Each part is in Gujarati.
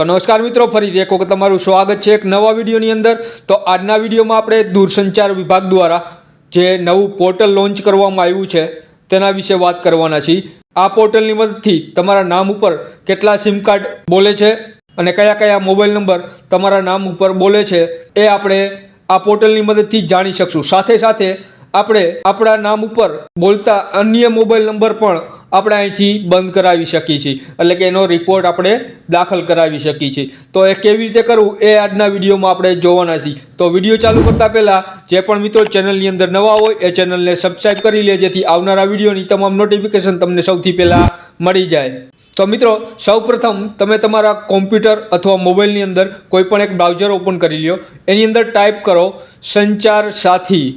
તો નમસ્કાર મિત્રો, ફરીથી એક વખત તમારું સ્વાગત છે એક નવા વિડીયોની અંદર. તો આજના વિડીયોમાં આપણે દૂરસંચાર વિભાગ દ્વારા જે નવું પોર્ટલ લોન્ચ કરવામાં આવ્યું છે, તેના વિશે વાત કરવાના છીએ. આ પોર્ટલની મદદથી તમારા નામ ઉપર કેટલા સિમ કાર્ડ બોલે છે અને કયા કયા મોબાઈલ નંબર તમારા નામ ઉપર બોલે છે, એ આપણે આ પોર્ટલની મદદથી જાણી શકશું. સાથે સાથે આપણે આપણા નામ ઉપર બોલતા અન્ય મોબાઈલ નંબર પણ આપણે અહીંથી બંધ કરાવી શકીએ છીએ. એટલે કે એનો રિપોર્ટ આપણે દાખલ કરાવી શકીએ છીએ. તો એ કેવી રીતે કરવું એ આજના વિડીયોમાં આપણે જોવાના છીએ. તો વીડિયો ચાલુ કરતાં પહેલાં જે પણ મિત્રો ચેનલની અંદર નવા હોય એ ચેનલને સબસ્ક્રાઈબ કરી લે જેથી આવનારા વિડીયોની તમામ નોટિફિકેશન તમને સૌથી પહેલાં મળી જાય. તો મિત્રો, સૌપ્રથમ તમે તમારા કોમ્પ્યુટર અથવા મોબાઈલની અંદર કોઈ પણ એક બ્રાઉઝર ઓપન કરી લ્યો. એની અંદર ટાઈપ કરો સંચાર સાથી.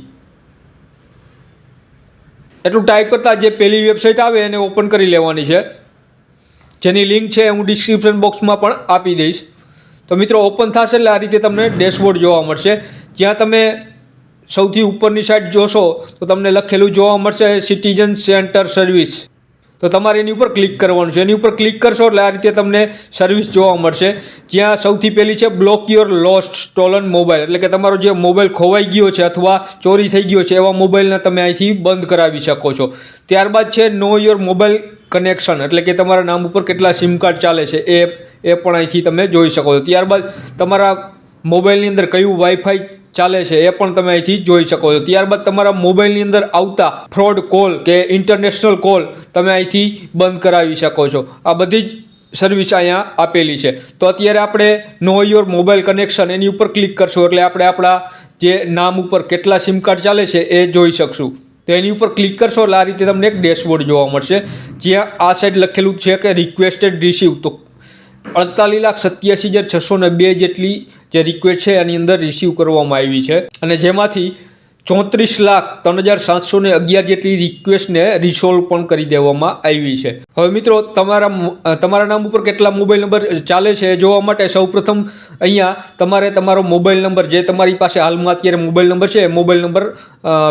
એટલું ટાઈપ કરતાં જે પહેલી વેબસાઇટ આવે એને ઓપન કરી લેવાની છે. જેની લિંક છે હું ડિસ્ક્રિપ્શન બોક્સમાં પણ આપી દઈશ. તો મિત્રો ઓપન થશે એટલે આ રીતે તમને ડેશબોર્ડ જોવા મળશે. જ્યાં તમે સૌથી ઉપરની સાઈડ જોશો, તો તમને લખેલું જોવા મળશે સિટીઝન સેન્ટર સર્વિસ તો તમારે એની ઉપર ક્લિક કરવાનું છે. એની ઉપર ક્લિક કરશો એટલે આ રીતે તમને સર્વિસ જોવા મળશે. જ્યાં સૌથી પહેલી છે block your lost stolen mobile એટલે કે તમારો જે મોબાઈલ ખોવાઈ ગયો છે અથવા ચોરી થઈ ગયો છે, એવા મોબાઈલને તમે અહીંથી બંધ કરાવી શકો છો. ત્યારબાદ છે નો યોર મોબાઈલ કનેક્શન એટલે કે તમારા નામ ઉપર કેટલા સિમ કાર્ડ ચાલે છે, એ એ પણ અહીંથી તમે જોઈ શકો છો. ત્યારબાદ તમારા મોબાઈલની અંદર કયું વાઈફાઈ ચાલે છે એ પણ તમે અહીંથી જોઈ શકો છો. ત્યારબાદ તમારા મોબાઈલની અંદર આવતા ફ્રોડ કોલ કે ઇન્ટરનેશનલ કોલ તમે અહીંથી બંધ કરાવી શકો છો. આ બધી જ સર્વિસ અહીંયા આપેલી છે. તો અત્યારે આપણે નો યોર મોબાઈલ કનેક્શન એની ઉપર ક્લિક કરશું. એટલે આપણે આપણા જે નામ ઉપર કેટલા સિમ કાર્ડ ચાલે છે એ જોઈ શકશું. તો એની ઉપર ક્લિક કરશો એટલે આ રીતે તમને એક ડેશબોર્ડ જોવા મળશે. જ્યાં આ સાઈડ લખેલું છે કે રિક્વેસ્ટેડ રિસીવ તો અડતાલીસ લાખ સત્યાસી હજાર છસો ને બે જેટલી જે રિક્વેસ્ટ છે એની અંદર રિસીવ કરવામાં આવી છે. અને જેમાંથી ચોત્રીસ લાખ ત્રણ હજાર સાતસો ને અગિયાર જેટલી રિક્વેસ્ટને રિસોલ્વ પણ કરી દેવામાં આવી છે. હવે મિત્રો, તમારા તમારા નામ ઉપર કેટલા મોબાઈલ નંબર ચાલે છે જોવા માટે સૌપ્રથમ અહીંયા તમારે તમારો મોબાઈલ નંબર જે તમારી પાસે હાલમાં અત્યારે મોબાઈલ નંબર છે મોબાઈલ નંબર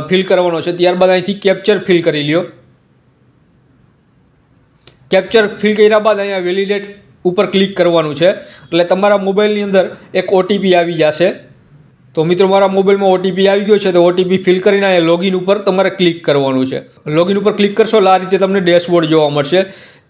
ફિલ કરવાનો છે. ત્યારબાદ અહીંથી કેપ્ચર ફિલ કરી લ્યો. કેપ્ચર ફિલ કર્યા બાદ અહીંયા વેલિડેટ ઉપર ક્લિક કરવાનું છે. એટલે તમારા મોબાઈલની અંદર એક ઓટીપી આવી જશે. તો મિત્રો, મારા મોબાઈલમાં ઓટીપી આવી ગયો છે, તો ઓટીપી ફિલ કરીને અહીંયા લોગિન ઉપર તમારે ક્લિક કરવાનું છે. લોગિન ઉપર ક્લિક કરશો, એટલે આ રીતે તમને ડેશબોર્ડ જોવા મળશે.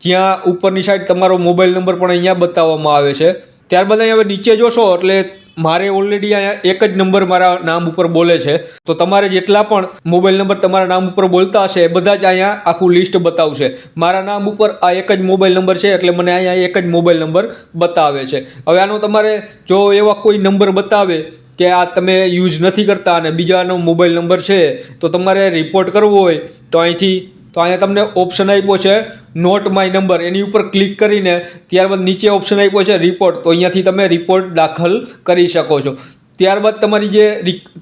જ્યાં ઉપરની સાઈડ તમારો મોબાઈલ નંબર પણ અહીંયા બતાવવામાં આવે છે. ત્યારબાદ અહીંયા હવે નીચે જોશો, એટલે મારે ઓલરેડી અહીંયા એક જ નંબર મારા નામ ઉપર બોલે છે. તો તમારે જેટલા પણ મોબાઈલ નંબર તમારા નામ ઉપર બોલતા હશે, એ બધા જ અહીંયા આખું લિસ્ટ બતાવશે. મારા નામ ઉપર આ એક જ મોબાઈલ નંબર છે, એટલે મને અહીંયા એક જ મોબાઈલ નંબર બતાવે છે. હવે આનો તમારે જો એવા કોઈ નંબર બતાવે કે આ તમે યુઝ નથી કરતા અને બીજાનો મોબાઈલ નંબર છે, તો તમારે રિપોર્ટ કરવો હોય તો અહીંથી તો અહીંયા તમને ઓપ્શન આપ્યો છે નોટ માય નંબર એની ઉપર ક્લિક કરીને ત્યારબાદ નીચે ઓપ્શન આપ્યો છે રિપોર્ટ તો અહીંયાથી તમે રિપોર્ટ દાખલ કરી શકો છો. ત્યારબાદ તમારી જે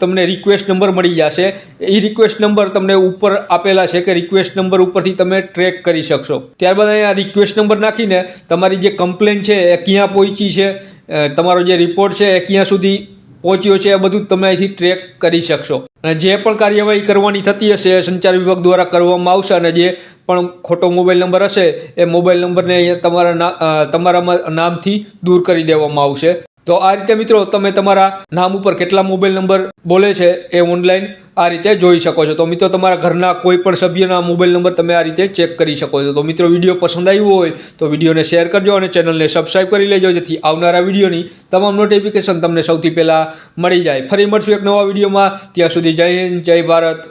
તમને રિક્વેસ્ટ નંબર મળી જશે, એ રિક્વેસ્ટ નંબર તમને ઉપર આપેલા છે કે રિક્વેસ્ટ નંબર ઉપરથી તમે ટ્રેક કરી શકશો. ત્યારબાદ અહીંયા રિક્વેસ્ટ નંબર નાખીને તમારી જે કમ્પ્લેન છે, એ ક્યાં પહોંચી છે તમારો જે રિપોર્ટ છે, એ ક્યાં સુધી પહોંચ્યો છે એ બધું તમે અહીંથી ટ્રેક કરી શકશો. અને જે પણ કાર્યવાહી કરવાની થતી હશે સંચાર વિભાગ દ્વારા કરવામાં આવશે. અને જે પણ ખોટો મોબાઈલ નંબર હશે એ મોબાઈલ નંબરને અહીંયા તમારા ના- અ, તમારા નામથી દૂર કરી દેવામાં આવશે. તો આ રીતે મિત્રો તમે તમારા નામ ઉપર કેટલા મોબાઈલ નંબર બોલે છે એ ઓનલાઈન આ રીતે જોઈ શકો છો. તો મિત્રો, તમારા ઘરના કોઈ પણ સભ્યના મોબાઈલ નંબર તમે આ રીતે ચેક કરી શકો છો. તો મિત્રો, વીડિયો પસંદ આવ્યો હોય તો વિડીયોને શેર કરજો અને ચેનલને સબસ્ક્રાઈબ કરી લેજો, જેથી આવનારા વિડીયોની તમામ નોટિફિકેશન તમને સૌથી પહેલાં મળી જાય. ફરી મળશું એક નવા વિડીયોમાં. ત્યાં સુધી જય હિન્દ, જય ભારત.